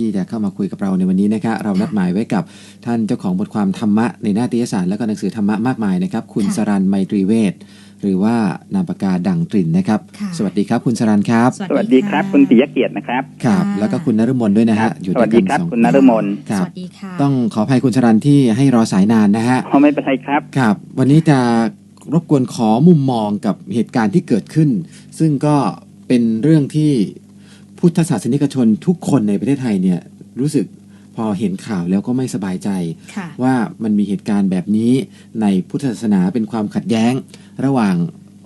ที่จะเข้ามาคุยกับเราในวันนี้นะครับเรานัดหมายไว้กับท่านเจ้าของบทความธรรมะในหน้าติยสารและก็หนังสือธรรมะมากมายนะครับ คุณค่ะสรันไมตรีเวทหรือว่านามปากกาดังกลิ่นนะครับค่ะสวัสดีครับคุณสรันครับ สวัสดีครับคุณปิยเกียรตินะครับครับค่ะแล้วก็คุณนฤมลด้วยนะฮะอยู่สด้วัวสยดีกันครับสองคุณนฤมลครัสบวัสดีค่ะต้องขออภัยคุณสรันที่ให้รอสายนานนะฮะเขาไม่เป็นไรครับครับ วันนี้จะรบกวนขอมุมมองกับเหตุการณ์ที่เกิดขึ้น ซึ่งก็เป็นเรื่องที่ พุทธศาสนิกชนทุกคนในประเทศไทยเนี่ยรู้สึกพอเห็นข่าวแล้วก็ไม่สบายใจค่ะว่ามันมีเหตุการณ์แบบนี้ในพุทธศาสนาเป็นความขัดแย้ง ระหว่าง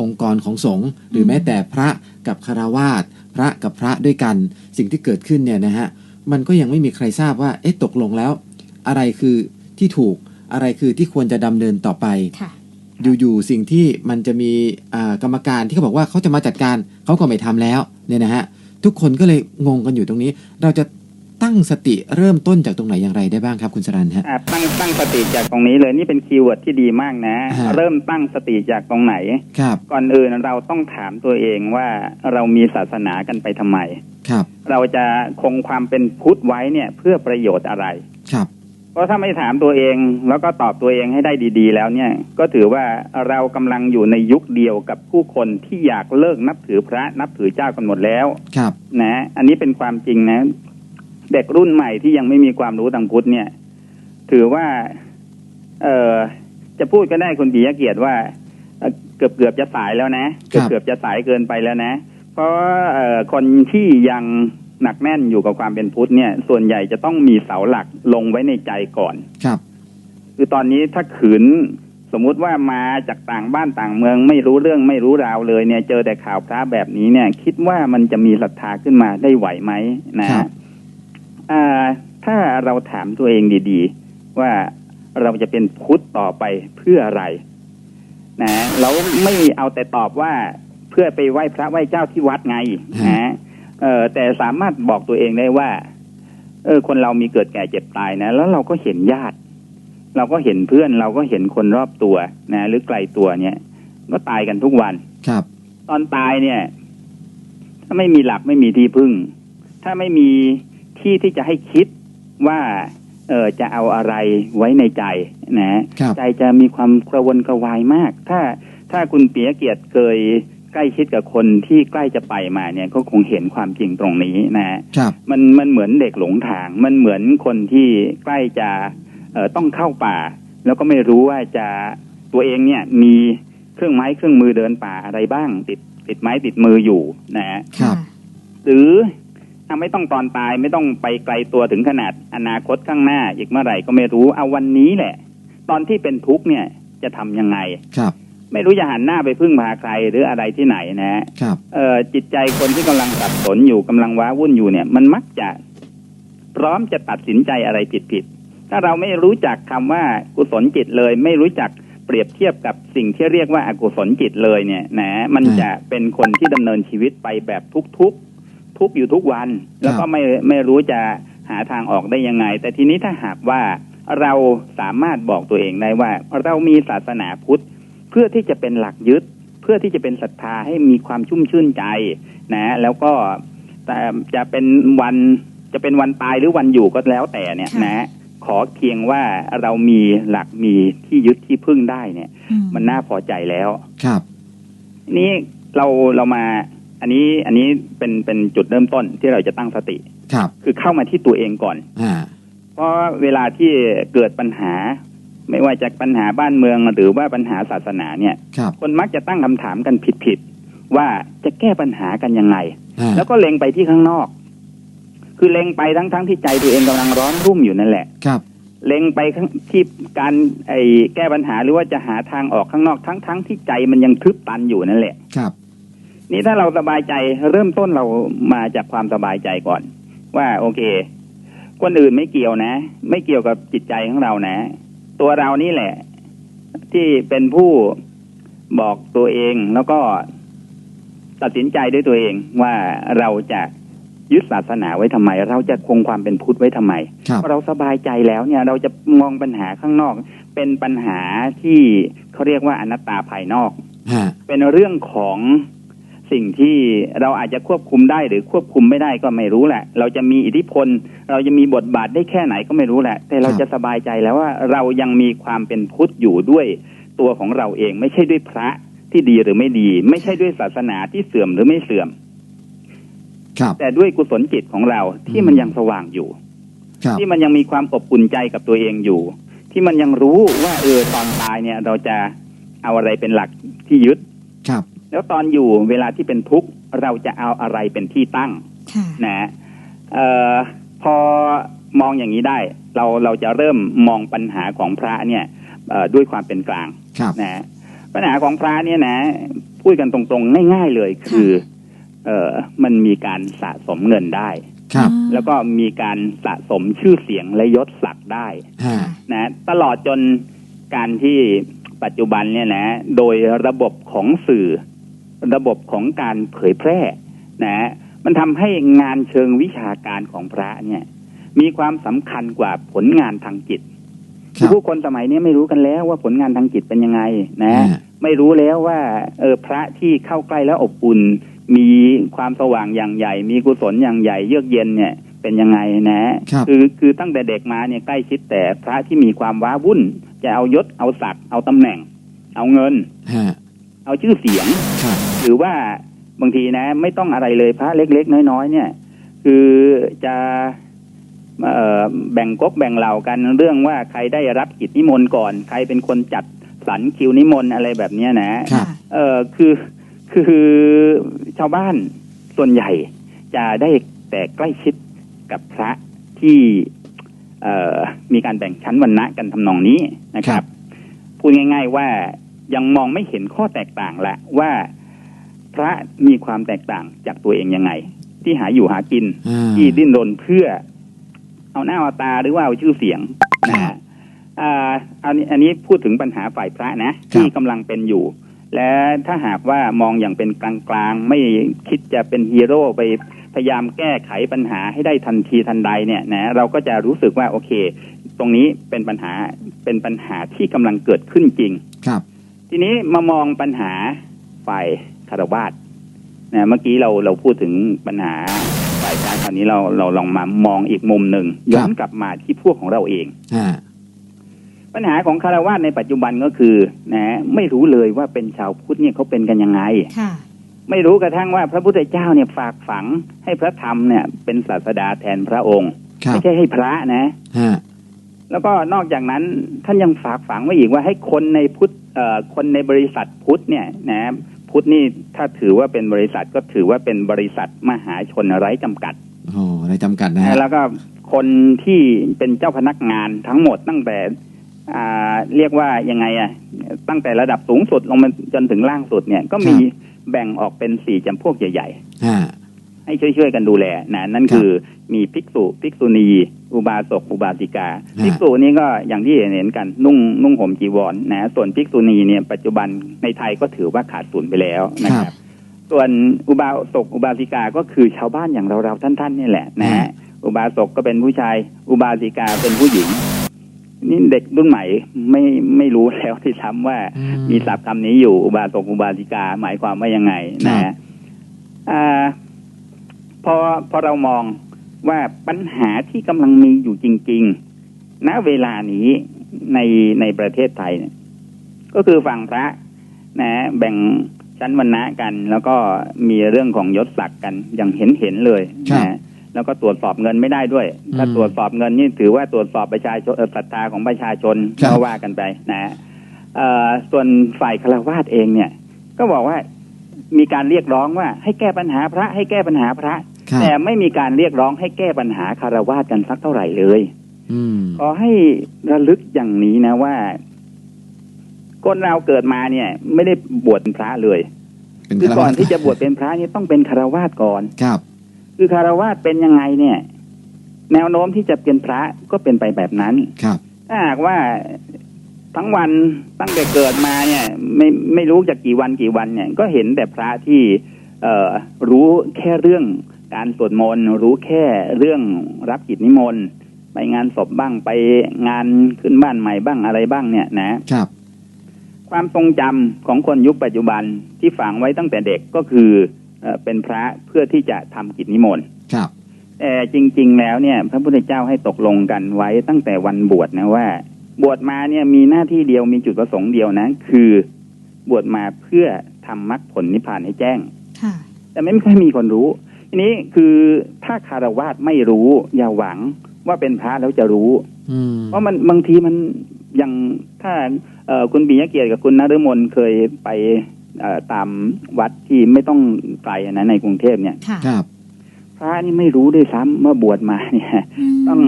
องค์กรของสงฆ์หรือมแม้แต่พระกับคารวาสพระกับพระด้วยกัน สิ่งที่เกิดขึ้นเนี่ยนะฮะมันก็ยังไม่มีใครทราบว่าเอ๊ะตกลงแล้ว อะไรคือที่ถูกอะไรคือที่ควรจะดำเนินต่อไปค่ะอยู่ๆสิ่งที่มันจะมีอ่ากรรมการที่เขาบอกว่าเขาจะมาจัดการเขาก็ไม่ทำแล้วเนี่ยนะฮะ ทุกคนก็เลยงงกันอยู่ตรงนี้ เราจะตั้งสติเริ่มต้นจากตรงไหนอย่างไรได้บ้างครับคุณสรันฮะ อ่าตั้งตั้งสติจากตรงนี้เลยนี่เป็นคีย์เวิร์ดที่ดีมากนะฮะเริ่มตั้งสติจากตรงไหน ครับก่อนอื่นเราต้องถามตัวเองว่าเรามีศาสนากันไปทำไม ครับเราจะคงความเป็นพุทธไว้เนี่ยเพื่อประโยชน์อะไร ครับ เพราะถ้าไม่ถามตัวเองแล้วก็ตอบตัวเองให้ได้ดีๆ แล้วเนี่ย ก็ถือว่าเรากำลังอยู่ในยุคเดียวกับผู้คนที่อยากเลิกนับถือพระนับถือเจ้ากันหมดแล้วครับนะ อันนี้เป็นความจริงนะ เด็กรุ่นใหม่ที่ยังไม่มีความรู้ทางพุทธเนี่ย ถือว่า เออจะพูดก็ได้คุณปิยเกียรติว่าเอ่อเกือบเกือบจะสายแล้วนะเกือบเกือบจะสายเกินไปแล้วนะ เพราะเอ่อคนที่ยัง หนักแน่นอยู่กับความเป็นพุทธเนี่ย ส่วนใหญ่จะต้องมีเสาหลักลงไว้ในใจก่อน ครับ คือตอนนี้ถ้าขืนสมมุติว่ามาจากต่างบ้านต่างเมืองไม่รู้เรื่องไม่รู้ราวเลยเนี่ย เจอแต่ข่าวพระแบบนี้เนี่ย คิดว่ามันจะมีศรัทธาขึ้นมาได้ไหวไหมนะครับอ่า ถ้าเราถามตัวเองดี ๆ ว่าเราจะเป็นพุทธต่อไปเพื่ออะไร นะเราไม่เอาแต่ตอบว่าเพื่อไปไหว้พระไหว้เจ้าที่วัดไงนะ เออแต่สามารถบอกตัวเองได้ว่า เออ คนเรามีเกิดแก่เจ็บตายนะ แล้วเราก็เห็นญาติ เราก็เห็นเพื่อน เราก็เห็นคนรอบตัวนะ หรือไกลตัวเนี่ยก็ตายกันทุกวันครับ ตอนตายเนี่ย ถ้าไม่มีหลักไม่มีที่พึ่ง ถ้าไม่มีที่ที่จะให้คิดว่า เออจะเอาอะไรไว้ในใจนะครับใจจะมีความกระวนกระวายมาก ถ้าถ้าคุณเปียเกียรติเคย ใกล้ชิดกับคนที่ใกล้จะไปมาเนี่ยก็คงเห็นความจริงตรงนี้นะครับมันมันเหมือนเด็กหลงทาง มันเหมือนคนที่ใกล้จะเอ่อต้องเข้าป่า แล้วก็ไม่รู้ว่าจะตัวเองเนี่ยมีเครื่องไม้เครื่องมือเดินป่าอะไรบ้าง ติดติดไม้ติดมืออยู่นะฮะครับ หรือถ้าไม่ต้องตอนตายไม่ต้องไปไกลตัวถึงขนาดอนาคตข้างหน้า อีกเมื่อไหร่ก็ไม่รู้เอาวันนี้แหละ ตอนที่เป็นทุกข์เนี่ยจะทำยังไงครับ ไม่รู้จะหันหน้าไปพึ่งพาใครหรืออะไรที่ไหนนะฮะครับ เอ่อจิตใจคนที่กำลังสับสนอยู่กำลังว้าวุ่นอยู่เนี่ย มันมักจะ พร้อมจะตัดสินใจอะไรผิดผิดๆถ้าเราไม่รู้จักคำว่ากุศลจิตเลย ไม่รู้จักเปรียบเทียบกับสิ่งที่เรียกว่าอากุศลจิตเลยเนี่ยนะมันจะเป็นคนที่ดำเนินชีวิตไปแบบทุกๆทุกข์อยู่ทุกวัน แล้วก็ไม่ไม่รู้จะหาทางออกได้ยังไง แต่ทีนี้ถ้าหากว่าเราสามารถบอกตัวเองได้ว่า เรามีศาสนาพุทธ เพื่อที่จะเป็นหลักยึด เพื่อที่จะเป็นศรัทธาให้มีความชุ่มชื่นใจนะแล้วก็แต่จะเป็นวันจะเป็นวันตายหรือวันอยู่ก็แล้วแต่เนี่ยค่ะนะ ขอเพียงว่าเรามีหลักมีที่ยึดที่พึ่งได้เนี่ยอืมันน่าพอใจแล้วครับนี่เราเรามา อันนี้อันนี้เป็นเป็นจุดเริ่มต้นที่เราจะตั้งสติครับ คือเข้ามาที่ตัวเองก่อนอ่าเพราะเวลาที่เกิดปัญหา ไม่ว่าจะปัญหาบ้านเมืองหรือว่าปัญหาศาสนาเนี่ยครับคนมักจะตั้งคำถามกันผิดๆว่าจะแก้ปัญหากันยังไงอ่าแล้วก็เล็งไปที่ข้างนอก คือเล็งไปทั้งๆที่ใจตัวเองกำลังร้อนรุ่มอยู่นั่นแหละครับ เล็งไปข้างที่การไอ้แก้ปัญหาหรือว่าจะหาทางออกข้างนอกทั้งๆที่ใจมันยังทึบตันอยู่นั่นแหละครับ นี่ถ้าเราสบายใจเริ่มต้นเรามาจากความสบายใจก่อน ว่าโอเค คนอื่นไม่เกี่ยวนะ ไม่เกี่ยวกับจิตใจของเรานะ ตัวเรานี่แหละ ที่เป็นผู้บอกตัวเองแล้วก็ตัดสินใจด้วยตัวเองว่าเราจะยึดศาสนาไว้ทำไม เราจะคงความเป็นพุทธไว้ทำไมครับพอเราสบายใจแล้วเนี่ย เราจะมองปัญหาข้างนอก เป็นปัญหาที่เขาเรียกว่าอนัตตาภายนอกฮะเป็นเรื่องของ สิ่งที่เราอาจจะควบคุมได้หรือควบคุมไม่ได้ก็ไม่รู้แหละ เราจะมีอิทธิพล เราจะมีบทบาทได้แค่ไหนก็ไม่รู้แหละ แต่เราครับจะสบายใจแล้วว่าเรายังมีความเป็นพุทธอยู่ด้วยตัวของเราเอง ไม่ใช่ด้วยพระที่ดีหรือไม่ดี ไม่ใช่ด้วยศาสนาที่เสื่อมหรือไม่เสื่อมครับแต่ด้วยกุศลจิตของเราที่มันยังสว่างอยู่ครับที่มันยังมีความอบอุ่นใจกับตัวเองอยู่ ที่มันยังรู้ว่าเออตอนตายเนี่ย เราจะเอาอะไรเป็นหลักที่ยึดครับ แล้วตอนอยู่เวลาที่เป็นทุกข์เราจะเอาอะไรเป็นที่ตั้งค่ะนะเอ่อพอมองอย่างนี้ได้ เราเราจะเริ่มมองปัญหาของพระเนี่ยเอ่อด้วยความเป็นกลางครับนะปัญหาของพระเนี่ยนะ พูดกันตรงๆ ง่าย ๆเลยคือเอ่อมันมีการสะสมเงินได้ครับ แล้วก็มีการสะสมชื่อเสียงและยศศักดิ์ได้ฮะนะตลอดจนการที่ปัจจุบันเนี่ยนะ โดยระบบของสื่อ ระบบของการเผยแพร่นะมันทำให้งานเชิงวิชาการของพระเนี่ย มีความสำคัญกว่าผลงานทางจิตครับผู้คนสมัยนี้ไม่รู้กันแล้วว่าผลงานทางจิตเป็นยังไงนะฮะไม่รู้แล้วว่า เออพระที่เข้าใกล้แล้วอบอุ่นมีความสว่างอย่างใหญ่ มีกุศลอย่างใหญ่เยือกเย็นเนี่ยเป็นยังไงนะครับอคือตั้งแต่เด็กมาเนี่ยใกล้ชิดแต่พระที่มีความว้าวุ่น จะเอายศเอาศักดิ์เอาตำแหน่ง เอาเงินฮะเอาชื่อเสียงครับ หรือว่าบางทีนะ ไม่ต้องอะไรเลยพระเล็ก ๆ น้อย ๆ เนี่ย คือจะเอ่อแบ่งก๊กแบ่งเหล่ากันเรื่องว่าใครได้รับกิจนิมนต์ก่อน ใครเป็นคนจัดสรรคิวนิมนต์อะไรแบบเนี้ยนะครับเออคือคือชาวบ้านส่วนใหญ่จะได้แต่ใกล้ชิดกับพระที่เอ่อมีการแบ่งชั้นวรรณะกันทำนองนี้นะคครัรับบพูดง่าย ๆว่ายังมองไม่เห็นข้อแตกต่างละว่า พระมีความแตกต่างจากตัวเองยังไง ที่หาอยู่หากินอ่าที่ดิ้นรนเพื่อ เอาหน้าเอาตาหรือว่าเอาชื่อเสียงครันะบฮะอ่าอันนี้อันนี้พูดถึงปัญหาฝ่ายพระนะ ที่กำลังเป็นอยู่ และถ้าหากว่ามองอย่างเป็นกลางๆ ไม่คิดจะเป็นฮีโร่ไปพยายามแก้ไขปัญหาให้ได้ทันทีทันใดเนี่ยนะเราก็จะรู้สึกว่าโอเค ตรงนี้เป็นปัญหาเป็นปัญหาที่กำลังเกิดขึ้นจริง ครับ ทีนี้มามองปัญหาฝ่าย คารวาสนะเมื่อกี้เราเราพูดถึงปัญหาฝ่ายพระคราวนี้เราเราลองมามองอีกมุมหนึ่งย้อนกลับมาที่พวกของเราเองฮะปัญหาของคารวาสในปัจจุบันก็คือ นะ ไม่รู้เลยว่าเป็นชาวพุทธเนี่ยเขาเป็นกันยังไงค่ะไม่รู้กระทั่งว่าพระพุทธเจ้าเนี่ยฝากฝังให้พระธรรมเนี่ย เป็นศาสดาแทนพระองค์ครับไม่ใช่ให้พระนะฮะแล้วก็นอกจากนั้นท่านยังฝากฝังไว้อีกว่าให้คนในพุทธเอ่อคนในบริษัทพุทธเนี่ยนะ พุทธนี่ถ้าถือว่าเป็นบริษัทก็ถือว่าเป็นบริษัทมหาชนไร้จำกัดโอ้อะไรจำกัดนะฮะแล้วก็คนที่เป็นเจ้าพนักงานทั้งหมดตั้งแต่อ่าเรียกว่ายังไงอะตั้งแต่ระดับสูงสุดลงมาจนถึงล่างสุดเนี่ยก็มีแบ่งออกเป็นสี่จำพวกใหญ่ๆฮะ ให้ช่วยๆกันดูแลนะนั่นครับคือมีภิกษุภิกษุณี อุบาสกอุบาสิกาฮะภิกษุนี่ก็อย่างที่เห็นเห็นกันนุ่งนุ่งห่มจีวรนะส่วนภิกษุณีเนี่ยปัจจุบันในไทยก็ถือว่าขาดศูนย์ไปแล้วนะคครัรับบส่วนอุบาสกอุบาสิกาก็คือชาวบ้านอย่างเราๆท่านๆนี่แหละนะฮะฮะอุบาสกก็เป็นผู้ชาย อุบาสิกาเป็นผู้หญิงนี่เด็กรุ่นใหม่ไม่ไม่รู้แล้วที่ซ้ำว่าอืมีศัพท์คำนี้อยู่อุบาสกอุบาสิกาหมายความว่ายังไงนะฮะอ่า พอพอเรามองว่าปัญหาที่กำลังมีอยู่จริง ๆ ณเวลานี้ในในประเทศไทยเนี่ยก็คือฝั่งพระนะ แบ่งชั้นวรรณะกัน แล้วก็มีเรื่องของยศศักดิ์กันอย่างเห็นเห็นๆเลยครับนะแล้วก็ตรวจสอบเงินไม่ได้ด้วย ถ้าอืมตรวจสอบเงินนี่ถือว่าตรวจสอบประชาชนเอ่อศรัทธาของประชาชนครับก็ว่ากันไปนะเอ่อส่วนฝ่ายฆราวาสเองเนี่ย ก็บอกว่ามีการเรียกร้องว่าให้แก้ปัญหาพระให้แก้ปัญหาพระครับ แต่ไม่มีการเรียกร้องให้แก้ปัญหาคารวาสกันสักเท่าไหร่เลยอืมขอให้ระลึกอย่างนี้นะว่าคนเราเกิดมาเนี่ย ไม่ได้บวชเป็นพระเลยเป็นคือฆราวาสก่อนที่จะบวชเป็นพระนี่ต้องเป็นคารวาสก่อนครับ คือคารวาสเป็นยังไงเนี่ย แนวโน้มที่จะเป็นพระก็เป็นไปแบบนั้นครับ ถ้าหากว่าทั้งวันตั้งแต่เกิดมาเนี่ย ไม่ไม่รู้จากกี่วันกี่วันเนี่ย ก็เห็นแต่พระที่ เอ่อรู้แค่เรื่อง การสวดมนต์รู้แค่เรื่องรับกิจนิมนต์ไปงานศพบ้างไปงานขึ้นบ้านใหม่บ้างอะไรบ้างเนี่ยนะครับ ความทรงจำของคนยุคปัจจุบันที่ฝังไว้ตั้งแต่เด็กก็คือเอ่อเป็นพระเพื่อที่จะทำกิจนิมนต์ครับแต่จริง ๆ แล้วเนี่ย พระพุทธเจ้าให้ตกลงกันไว้ตั้งแต่วันบวชนะว่า บวชมาเนี่ยมีหน้าที่เดียวมีจุดประสงค์เดียวนะ คือบวชมาเพื่อทำมรรคผลนิพพานให้แจ้งค่ะแต่ไม่ค่อยมีคนรู้ ทีนี้คือถ้าคารวาสไม่รู้ อย่าหวังว่าเป็นพระแล้วจะรู้อืมเพราะมันบางทีมันอย่างถ้าเอ่อคุณปิยะเกียรติกับคุณนฤมลเคยไปเอ่อตามวัดที่ไม่ต้องไกลนะในกรุงเทพเนี่ยค่ะครับพระนี่ไม่รู้ด้วยซ้ำเมื่อบวชมาเนี่ยมต้อง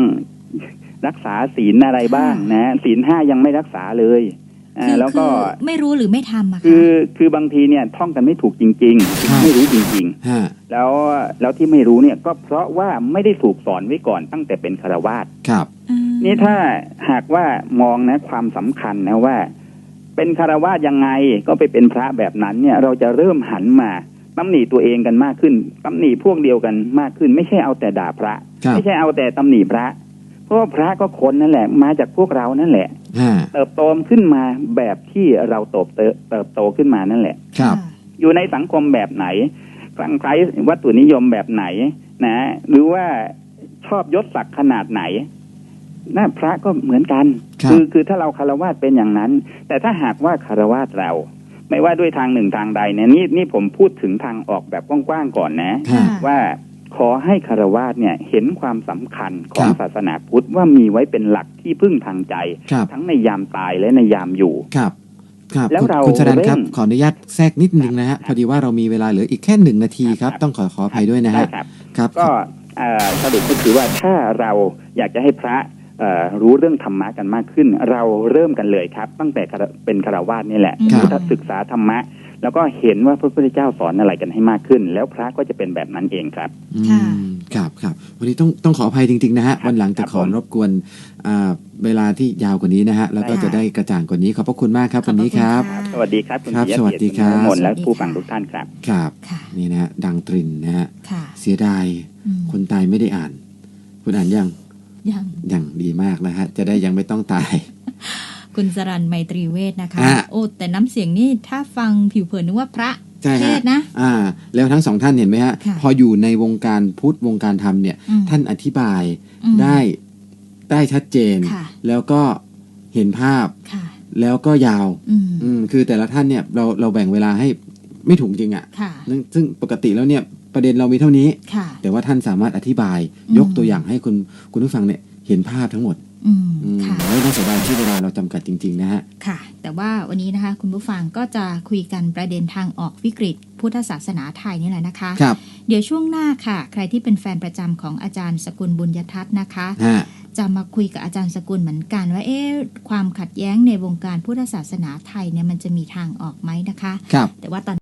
รักษาศีลอะไรบ้างนะศีลห้ายังไม่รักษาเลยอ่าคือ แล้วก็คือไม่รู้หรือไม่ทำอะคืค่ะอคือบางทีเนี่ยท่องกันไม่ถูกจริงครับๆไม่รู้จริงฮะๆแล้วแล้วที่ไม่รู้เนี่ยก็เพราะว่าไม่ได้ถูกสอนไว้ก่อนตั้งแต่เป็นคารวาสครับอืมนี่ถ้าหากว่ามองนะความสำคัญนะว่า เป็นคารวาสยังไงก็ไปเป็นพระแบบนั้นเนี่ย เราจะเริ่มหันมาตำหนิตัวเองกันมากขึ้นตำหนิพวกเดียวกันมากขึ้น ไม่ใช่เอาแต่ด่าพระครับไม่ใช่เอาแต่ตำหนิพระ เพราะว่าพระก็คนนั่นแหละ มาจากพวกเรานั่นแหละฮะเติบโตขึ้นมาแบบที่เราเติบโตเติบโตขึ้นมานั่นแหละ ครับะอยู่ในสังคมแบบไหนคลั่งไคล้วัตถุนิยมแบบไหน นะ หรือว่าชอบยศศักดิ์ขนาดไหนน่าพระก็เหมือนกันครับอคือถ้าเราคารวะเป็นอย่างนั้น แต่ถ้าหากว่าคารวะเรา ไม่ว่าด้วยทางหนึ่งทางใดเนี่ยนี่นี่ผมพูดถึงทางออกแบบกว้างๆก่อนนะฮะว่า ขอให้คารวะเนี่ยเห็นความสำคัญของครับศาสนาพุทธว่ามีไว้เป็นหลักที่พึ่งทางใจครับทั้งในยามตายและในยามอยู่ครับครับแล้วคุณเราคุณชรันครับเร่งขออนุญาตแทรกนิดนึงนะฮะพอดีว่าเรามีเวลาเหลืออีกแค่หนึ่งนาทีครับครับต้องขอขออภัยด้วยนะได้ฮะครับครับก็เอ่อสรุปก็คือว่าถ้าเราอยากจะให้พระเอ่อรู้เรื่องธรรมะกันมากขึ้น เราเริ่มกันเลยครับ ตั้งแต่คารเป็นคารวาสนี่แหละครับถ้าศึกษาธรรมะ แล้วก็เห็นว่าพระพุทธเจ้าสอนอะไรกันให้มากขึ้น แล้วพระก็จะเป็นแบบนั้นเองครับอืมค่ะครับครับวันนี้ต้องต้องขออภัยจริง ๆ นะฮะครับวันหลังจะครับขอผมรบกวนอ่าเวลาที่ยาวกว่านี้นะฮะแล้วก็ได้ค่ะจะได้กระจ่างกว่านี้ขอบพระคุณมากครับขอบวันพระนี้คุณครับค่ะสวัสดีครับคุณครับปิยะสวัสเกียรดีติครับคุณนรมนและสวัสดีผู้ฟังค่ะทุกท่านครับครับค่ะนี่นะฮะดังตรินนะฮะค่ะเสียดายอืมคนตายไม่ได้อ่าน คุณอ่านยังยังยังดีมากนะฮะจะได้ยังไม่ต้องตาย คุณสรันไมตรีเวทนะคะ อะ โอ้ แต่น้ำเสียงนี่ถ้าฟังผิวเผินนึกว่าพระใช่เทฮะศน์นะ อ่า แล้วทั้งสองท่านเห็นไหมฮะ ค่ะพออยู่ในวงการพุทธวงการธรรมเนี่ย อืมท่านอธิบายอืมได้ได้ชัดเจน ค่ะ แล้วก็เห็นภาพค่ะ แล้วก็ยาว อืมอืมคือแต่ละท่านเนี่ยเราเราแบ่งเวลาให้ไม่ถูกจริงอะ่ะค่ะ ซึ่งซึ่งปกติแล้วเนี่ยประเด็นเรามีเท่านี้ ค่ะ แต่ว่าท่านสามารถอธิบายอืม ยกตัวอย่างให้คุณคุณผู้ฟังเนี่ยเห็นภาพทั้งหมด อืมอืมค่ะ ไม่ต้องเสียดายที่เวลาเราจำกัดจริง ๆ นะฮะ ค่ะ แต่ว่าวันนี้นะคะ คุณผู้ฟังก็จะคุยกันประเด็นทางออกวิกฤต พุทธศาสนาไทยนี่แหละนะคะ ครับ เดี๋ยวช่วงหน้าค่ะ ใครที่เป็นแฟนประจำของอาจารย์สกุลบุญยทัศน์นะคะ ฮะ จะมาคุยกับอาจารย์สกุลเหมือนกันว่าเอ๊ะความขัดแย้งในวงการพุทธศาสนาไทยเนี่ยมันจะมีทางออกไหมนะคะ ครับ แต่ว่าตอน